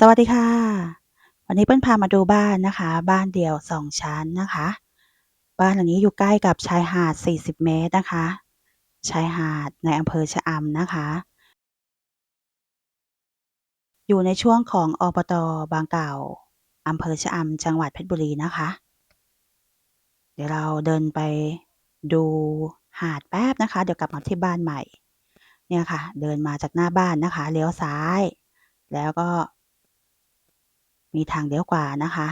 สวัสดีค่ะ วันนี้เปิ้ลพามาดูบ้านนะคะ บ้านเดี่ยว 2 ชั้นนะคะ บ้านหลังนี้อยู่ใกล้กับชายหาด 40 เมตรนะคะ ชายหาดในอำเภอชะอำนะคะ อยู่ในช่วงของอบต.บางเก่าอำเภอชะอำจังหวัดเพชรบุรีนะคะ เดี๋ยวเราเดินไปดูหาดแป๊บนะคะ เดี๋ยวกลับมาที่บ้านใหม่ เนี่ยค่ะ เดินมาจากหน้าบ้านนะคะ เลี้ยวซ้าย แล้วก็ มีทางเลี้ยวขวานะคะ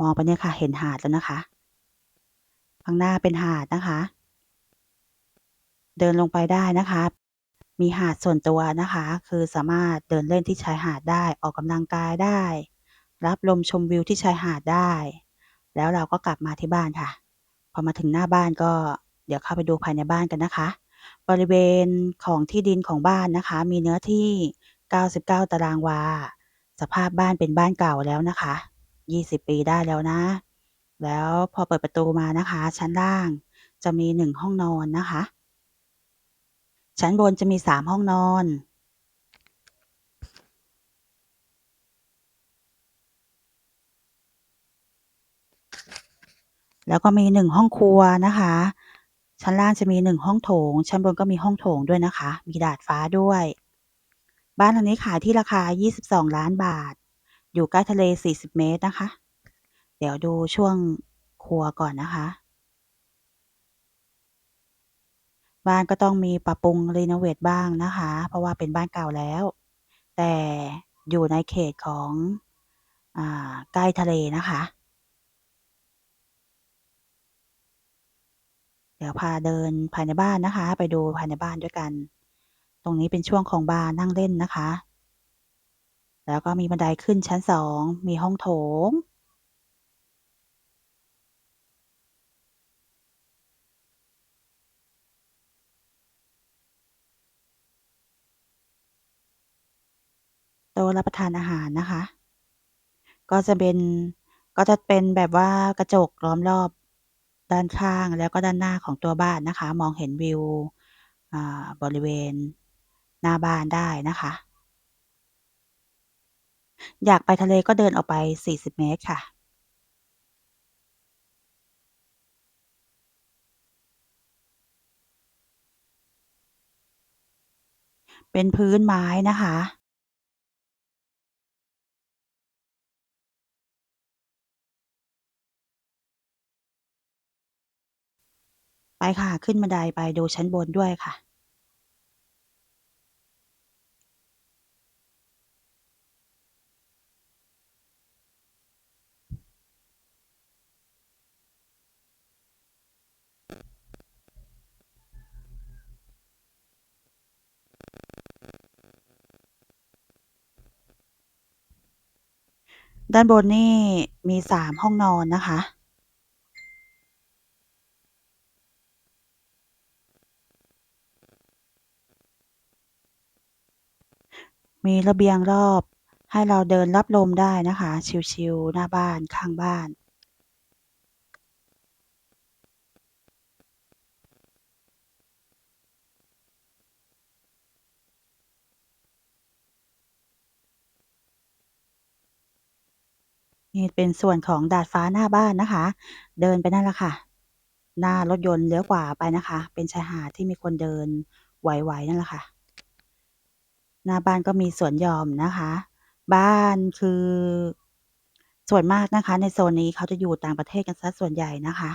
มองไปเนี่ยค่ะเห็นหาดแล้วนะคะข้างหน้าเป็นหาดนะคะ เดินลงไปได้นะคะ มีหาดส่วนตัวนะคะ คือสามารถเดินเล่นที่ชายหาดได้ออกกำลังกายได้ รับลมชมวิวที่ชายหาดได้ แล้วเราก็กลับมาที่บ้านค่ะ พอมาถึงหน้าบ้านก็เดี๋ยวเข้าไปดูภายในบ้านกันนะคะ บริเวณของที่ดินของบ้านนะคะ มีเนื้อที่ 99 ตารางวา สภาพบ้านเป็นบ้านเก่าแล้วนะคะ 20 ปีได้แล้วนะ แล้วพอเปิดประตูมานะคะ ชั้นล่างจะมี 1 ห้องนอนนะคะ ชั้นบนจะมี 3 ห้องนอน แล้วก็มี 1 ห้องครัวนะคะ ชั้นล่างจะมี 1 ห้องโถง ชั้นบนก็มีห้องโถงด้วยนะคะ มีดาดฟ้าด้วย บ้านหลังนี้ขายที่ราคา 22 ล้านบาท อยู่ใกล้ทะเล 40 เมตรนะคะ เดี๋ยวดูช่วงครัวก่อนนะคะ บ้านก็ต้องมีปรับปรุงเรโนเวตบ้างนะคะ เพราะว่าเป็นบ้านเก่าแล้ว แต่อยู่ในเขตของอใกล้ทะเลนะคะ เดี๋ยวพาเดินภายในบ้านนะคะ ไปดูภายในบ้านด้วยกัน ตรงนี้เป็นช่วงของบาร์นั่งเล่นนะคะ แล้วก็มีบันไดขึ้นชั้น2มีห้องโถง โต๊ะรับประทานอาหารนะคะ ก็จะเป็น ก็จะเป็นแบบว่ากระจกล้อมรอบด้านข้างแล้วก็ด้านหน้าของตัวบ้านนะคะ มองเห็นวิวบริเวณ หน้าบ้านได้นะคะ อยากไปทะเลก็เดินออกไป 40 เมตรค่ะ เป็นพื้นไม้นะคะ ไปค่ะ ขึ้นบันไดไปดูชั้นบนด้วยค่ะ ด้านบนนี่มีสามห้องนอนนะคะ มีระเบียงรอบให้เราเดินรับลมได้นะคะ ชิลๆหน้าบ้านข้างบ้าน นี่เป็นส่วนของดาดฟ้าหน้าบ้านนะคะ เดินไปนั่นแหละค่ะ หน้ารถยนต์เลี้ยวขวาไปนะคะ เป็นชายหาดที่มีคนเดินไหวๆนั่นแหละค่ะ หน้าบ้านก็มีสวนหย่อมนะคะ บ้านคือ ส่วนมากนะคะ ในโซนนี้เขาจะอยู่ต่างประเทศกันเสียส่วนใหญ่นะคะ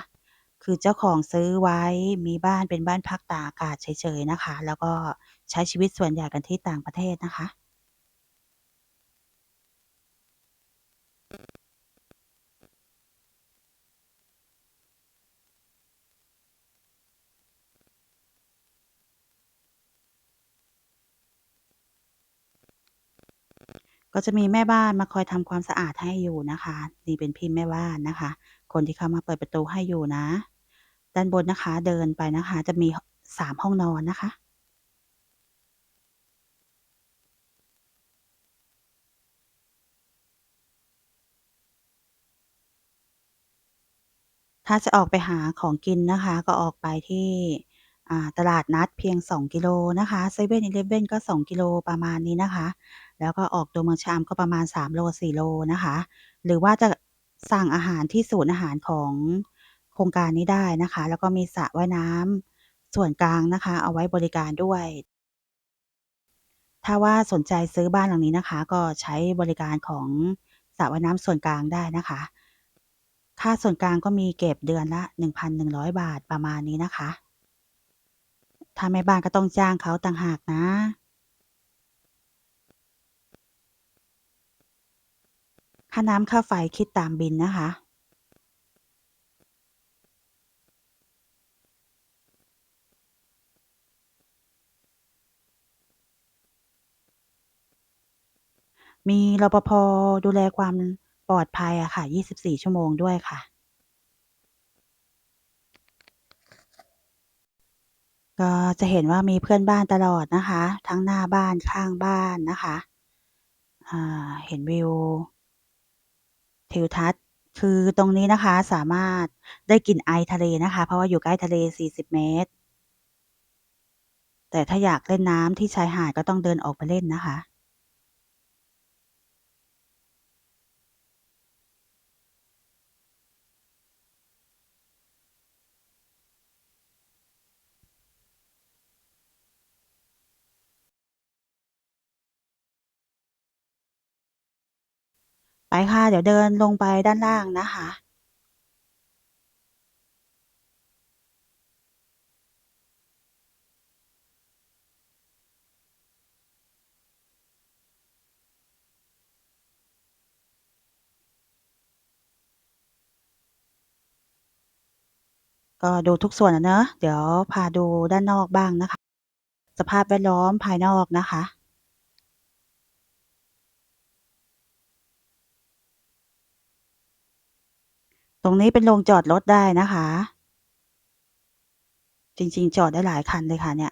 คือเจ้าของซื้อไว้มีบ้านเป็นบ้านพักตากอากาศเฉยๆนะคะ แล้วก็ใช้ชีวิตส่วนใหญ่กันที่ต่างประเทศนะคะ ก็จะมีแม่บ้านมาคอยทำความสะอาดให้อยู่นะคะ นี่เป็นพี่แม่บ้านนะคะ คนที่เข้ามาเปิดประตูให้อยู่นะ ด้านบนนะคะเดินไปนะคะ จะมีห3ห้องนอนนะคะถ้าจะออกไปหาของกินนะคะ ก็ออกไปที่ ตลาดนัดเพียง 2 กิโลนะคะเซเว่นอีเลฟเว่นก็ 2 กิโลประมาณนี้นะคะ แล้วก็ออกตัวเมืองชะอำก็ประมาณ 3 โล 4 โลนะคะ หรือว่าจะสั่งอาหารที่ศูนย์อาหารของโครงการนี้ได้นะคะ แล้วก็มีสระว่ายน้ำส่วนกลางนะคะ เอาไว้บริการด้วย ถ้าว่าสนใจซื้อบ้านหลังนี้นะคะ ก็ใช้บริการของสระว่ายน้ำส่วนกลางได้นะคะ ค่าส่วนกลางก็มีเก็บเดือนละ 1,100 บาทประมาณนี้นะคะ ถ้าแม่บ้านก็ต้องจ้างเขาต่างหากนะ ค่าน้ำค่าไฟคิดตามบิลนะคะ มีรปภ.ดูแลความปลอดภัยอะค่ะ 24 ชั่วโมงด้วยค่ะ ก็จะเห็นว่ามีเพื่อนบ้านตลอดนะคะ ทั้งหน้าบ้านข้างบ้านนะคะเห็นวิวทิวทัศน์คือตรงนี้นะคะสามารถได้กลิ่นไอทะเลนะคะ เพราะว่าอยู่ใกล้ทะเล 40 เมตร แต่ถ้าอยากเล่นน้ำที่ชายหาดก็ต้องเดินออกไปเล่นนะคะ ค่ะ เดี๋ยวเดินลงไปด้านล่างนะคะก็ดูทุกส่วนอะเนาะเดี๋ยวพาดูด้านนอกบ้างนะคะ สภาพแวดล้อมภายนอกนะคะ รงนี้เป็นโรงจอดรถได้นะคะ จริงๆ จอดได้หลายคันเลยค่ะเนี่ย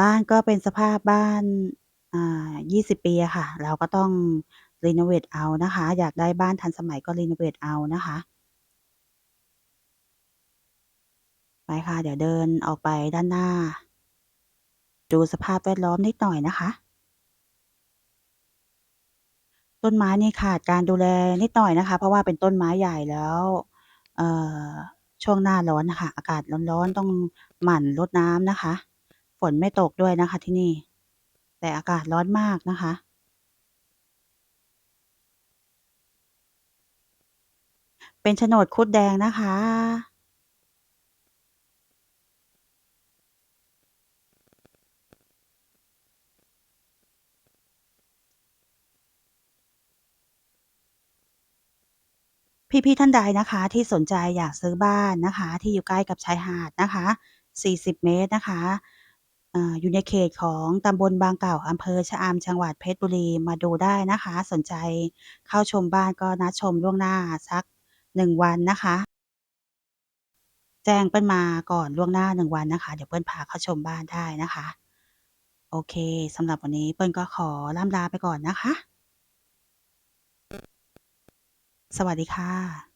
บ้านก็เป็นสภาพบ้านอ่า20ปีอะค่ะ เราก็ต้องเรโนเวตเอานะคะ อยากได้บ้านทันสมัยก็เรโนเวตเอานะคะ ไปค่ะ เดี๋ยวเดินออกไปด้านหน้า ดูสภาพแวดล้อมนิดหน่อยนะคะ ต้นไม้นี่ขาดการดูแลนิดหน่อยนะคะ เพราะว่าเป็นต้นไม้ใหญ่แล้วช่วงหน้าร้อนนะค่ะอากาศร้อนๆต้องหมั่นรดน้ำนะคะ ฝนไม่ตกด้วยนะคะที่นี่ แต่อากาศร้อนมากนะคะเป็นโฉนดครุฑแดงนะคะ พี่ๆท่านใดนะคะ ที่สนใจอยากซื้อบ้านนะคะ ที่อยู่ใกล้กับชายหาดนะคะ 40 เมตรนะคะอ่าอยู่ในเขตของตำบลบางเก่าอำเภอชะอำจังหวัดเพชรบุรีมาดูได้นะคะ สนใจเข้าชมบ้านก็นัดชมล่วงหน้าสัก1วันนะคะ แจ้งเปิ้ลมาก่อนล่วงหน้า1วันนะคะ เดี๋ยวเปิ้ลพาเข้าชมบ้านได้นะคะ โอเคสำหรับวันนี้เปิ้ลก็ขอร่ำลาไปก่อนนะคะ สวัสดีค่ะ